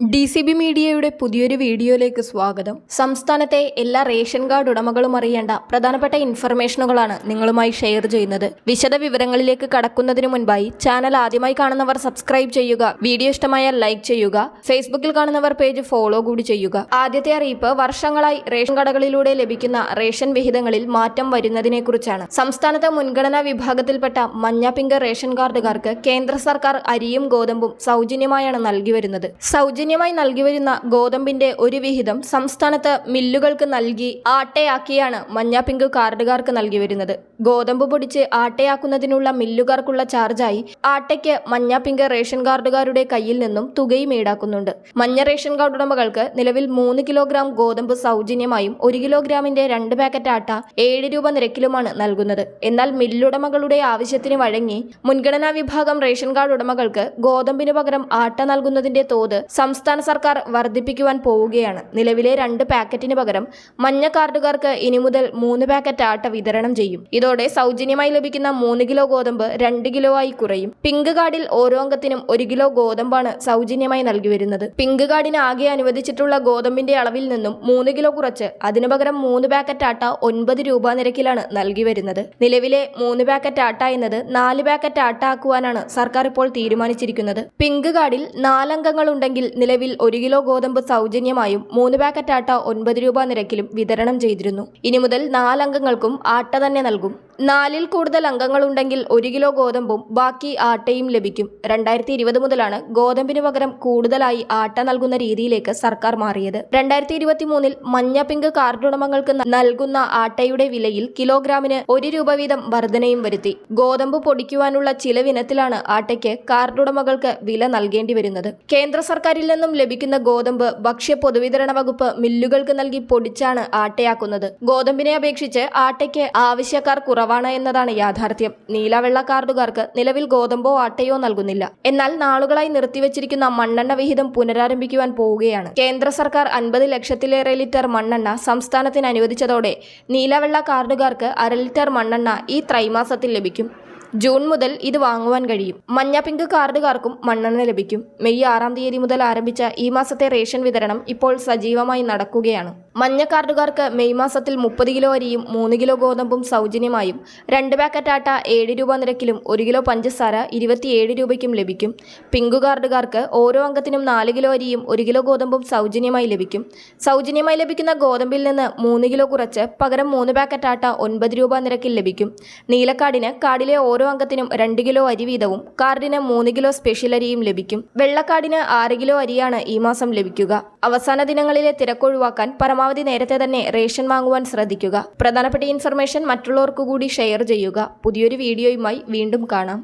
D C B മീഡിയയുടെ പുതിയൊരു വീഡിയോയിലേക്ക് സ്വാഗതം. സംസ്ഥാനത്തെ എല്ലാ റേഷൻ കാർഡ് ഉടമകളും അറിയേണ്ട പ്രധാനപ്പെട്ട ഇൻഫർമേഷനുകളാണ് നിങ്ങളുമായി ഷെയർ ചെയ്യുന്നത്. വിശദ വിവരങ്ങളിലേക്ക് കടക്കുന്നതിന് മുൻപായി ചാനൽ ആദ്യമായി കാണുന്നവർ സബ്സ്ക്രൈബ് ചെയ്യുക വീഡിയോ ഇഷ്ടമായാൽ ലൈക്ക് ചെയ്യുക ഫേസ്ബുക്കിൽ കാണുന്നവർ പേജ് ഫോളോ കൂടി ചെയ്യുക. ആദ്യത്തെ അറിയിപ്പ് വർഷങ്ങളായി റേഷൻ കടകളിലൂടെ ലഭിക്കുന്ന റേഷൻ വിഹിതങ്ങളിൽ മാറ്റം വരുന്നതിനെക്കുറിച്ചാണ്. സംസ്ഥാനത്തെ മുൻഗണനാ വിഭാഗത്തിൽപ്പെട്ട മഞ്ഞ റേഷൻ കാർഡുകാർക്ക് കേന്ദ്ര സർക്കാർ അരിയും ഗോതമ്പും സൗജന്യമായാണ് നൽകി വരുന്നത്. സൗജന്യമായി നൽകി വരുന്ന ഗോതമ്പിന്റെ ഒരു വിഹിതം സംസ്ഥാനത്ത് മില്ലുകൾക്ക് നൽകി ആട്ടയാക്കിയാണ് മഞ്ഞ പിങ്ക് കാർഡുകാർക്ക് നൽകി വരുന്നത്. ഗോതമ്പ് പൊടിച്ച് ആട്ടയാക്കുന്നതിനുള്ള മില്ലുകാർക്കുള്ള ചാർജായി ആട്ടയ്ക്ക് മഞ്ഞ പിങ്ക് റേഷൻ കാർഡുകാരുടെ കയ്യിൽ നിന്നും തുകയും ഈടാക്കുന്നുണ്ട്. മഞ്ഞ റേഷൻ കാർഡ് ഉടമകൾക്ക് നിലവിൽ മൂന്ന് കിലോഗ്രാം ഗോതമ്പ് സൗജന്യമായും ഒരു കിലോഗ്രാമിന്റെ രണ്ട് പാക്കറ്റ് ആട്ട ഏഴ് രൂപ നിരക്കിലുമാണ് നൽകുന്നത്. എന്നാൽ മില്ലുടമകളുടെ ആവശ്യത്തിന് വഴങ്ങി മുൻഗണനാ വിഭാഗം റേഷൻ കാർഡ് ഉടമകൾക്ക് ഗോതമ്പിന് പകരം ആട്ട നൽകുന്നതിന്റെ തോത് സംസ്ഥാന സർക്കാർ വർദ്ധിപ്പിക്കുവാൻ പോവുകയാണ്. നിലവിലെ രണ്ട് പാക്കറ്റിന് പകരം മഞ്ഞ കാർഡുകാർക്ക് ഇനി മുതൽ മൂന്ന് പാക്കറ്റ് ആട്ട വിതരണം ചെയ്യും. ഇതോടെ സൗജന്യമായി ലഭിക്കുന്ന മൂന്ന് കിലോ ഗോതമ്പ് രണ്ട് കിലോ ആയി കുറയും. പിങ്ക് കാർഡിൽ ഓരോ അംഗത്തിനും ഒരു കിലോ ഗോതമ്പാണ് സൗജന്യമായി നൽകി വരുന്നത്. പിങ്ക് കാർഡിന് ആകെ അനുവദിച്ചിട്ടുള്ള ഗോതമ്പിന്റെ അളവിൽ നിന്നും മൂന്ന് കിലോ കുറച്ച് അതിനു പകരം മൂന്ന് പാക്കറ്റ് ആട്ട ഒൻപത് രൂപ നിരക്കിലാണ് നൽകി വരുന്നത്. നിലവിലെ മൂന്ന് പാക്കറ്റ് ആട്ട എന്നത് നാല് പാക്കറ്റ് ആട്ട ആക്കുവാനാണ് സർക്കാർ ഇപ്പോൾ തീരുമാനിച്ചിരിക്കുന്നത്. പിങ്ക് കാർഡിൽ നാലംഗങ്ങൾ ഉണ്ടെങ്കിൽ നിലവിൽ ഒരു കിലോ ഗോതമ്പ് സൗജന്യമായും മൂന്ന് പാക്കറ്റ് ആട്ട ഒൻപത് രൂപ നിരക്കിലും വിതരണം ചെയ്തിരുന്നു. ഇനി മുതൽ നാലംഗങ്ങൾക്കും ആട്ട തന്നെ നൽകും. നാലിൽ കൂടുതൽ അംഗങ്ങളുണ്ടെങ്കിൽ ഒരു കിലോ ഗോതമ്പും ബാക്കി ആട്ടയും ലഭിക്കും. രണ്ടായിരത്തി ഇരുപത് മുതലാണ് ഗോതമ്പിന് പകരം കൂടുതലായി ആട്ട നൽകുന്ന രീതിയിലേക്ക് സർക്കാർ മാറിയത്. രണ്ടായിരത്തി ഇരുപത്തി മൂന്നിൽ മഞ്ഞ പിങ്ക് കാർഡുടമകൾക്ക് നൽകുന്ന ആട്ടയുടെ വിലയിൽ കിലോഗ്രാമിന് ഒരു രൂപ വീതം വർധനയും വരുത്തി. ഗോതമ്പ് പൊടിക്കുവാനുള്ള ചിലവിനത്തിലാണ് ആട്ടയ്ക്ക് കാർഡുടമകൾക്ക് വില നൽകേണ്ടി വരുന്നത്. കേന്ദ്ര സർക്കാരിൽ നിന്നും ലഭിക്കുന്ന ഗോതമ്പ് ഭക്ഷ്യ പൊതുവിതരണ വകുപ്പ് മില്ലുകൾക്ക് നൽകി പൊടിച്ചാണ് ആട്ടയാക്കുന്നത്. ഗോതമ്പിനെ അപേക്ഷിച്ച് ആട്ടയ്ക്ക് ആവശ്യക്കാർ കുറവാണ് എന്നതാണ് യാഥാർത്ഥ്യം. നീലവെള്ള കാർഡുകാർക്ക് നിലവിൽ ഗോതമ്പോ ആട്ടയോ നൽകുന്നില്ല. എന്നാൽ നാളുകളായി നിർത്തിവച്ചിരിക്കുന്ന മണ്ണെണ്ണ വിഹിതം പുനരാരംഭിക്കുവാൻ പോവുകയാണ്. കേന്ദ്ര സർക്കാർ അൻപത് ലക്ഷത്തിലേറെ ലിറ്റർ മണ്ണെണ്ണ സംസ്ഥാനത്തിന് അനുവദിച്ചതോടെ നീലവെള്ള കാർഡുകാർക്ക് അര ലിറ്റർ മണ്ണെണ്ണ ഈ ത്രൈമാസത്തിൽ ലഭിക്കും. ജൂൺ മുതൽ ഇത് വാങ്ങുവാൻ കഴിയും. മഞ്ഞ പിങ്ക് കാർഡുകാർക്കും മണ്ണെണ്ണ ലഭിക്കും. മെയ് ആറാം തീയതി മുതൽ ആരംഭിച്ച ഈ മാസത്തെ റേഷൻ വിതരണം ഇപ്പോൾ സജീവമായി നടക്കുകയാണ്. മഞ്ഞ കാർഡുകാർക്ക് മെയ് മാസത്തിൽ മുപ്പത് കിലോ അരിയും മൂന്ന് കിലോ ഗോതമ്പും സൗജന്യമായും രണ്ട് പാക്കറ്റ് ആട്ട ഏഴ് രൂപ നിരക്കിലും ഒരു കിലോ പഞ്ചസാര ഇരുപത്തിയേഴ് രൂപയ്ക്കും ലഭിക്കും. പിങ്ക് കാർഡുകാർക്ക് ഓരോ അംഗത്തിനും നാല് കിലോ അരിയും ഒരു കിലോ ഗോതമ്പും സൗജന്യമായി ലഭിക്കും. സൗജന്യമായി ലഭിക്കുന്ന ഗോതമ്പിൽ നിന്ന് മൂന്ന് കിലോ കുറച്ച് പകരം മൂന്ന് പാക്കറ്റ് ആട്ട ഒൻപത് രൂപ നിരക്കിൽ ലഭിക്കും. നീലക്കാർഡിന് കാർഡിലെ ഓരോ അംഗത്തിനും രണ്ട് കിലോ അരി വീതവും കാർഡിന് മൂന്ന് കിലോ സ്പെഷ്യൽ അരിയും ലഭിക്കും. വെള്ളക്കാർഡിന് ആറ് കിലോ അരിയാണ് ഈ മാസം ലഭിക്കുക. അവസാന ദിനങ്ങളിലെ തിരക്കൊഴിവാക്കാൻ പരമാവധി നേരത്തെ തന്നെ റേഷൻ വാങ്ങുവാൻ ശ്രദ്ധിക്കുക. പ്രധാനപ്പെട്ട ഇൻഫർമേഷൻ മറ്റുള്ളവർക്കു കൂടി ഷെയർ ചെയ്യുക. പുതിയൊരു വീഡിയോയുമായി വീണ്ടും കാണാം.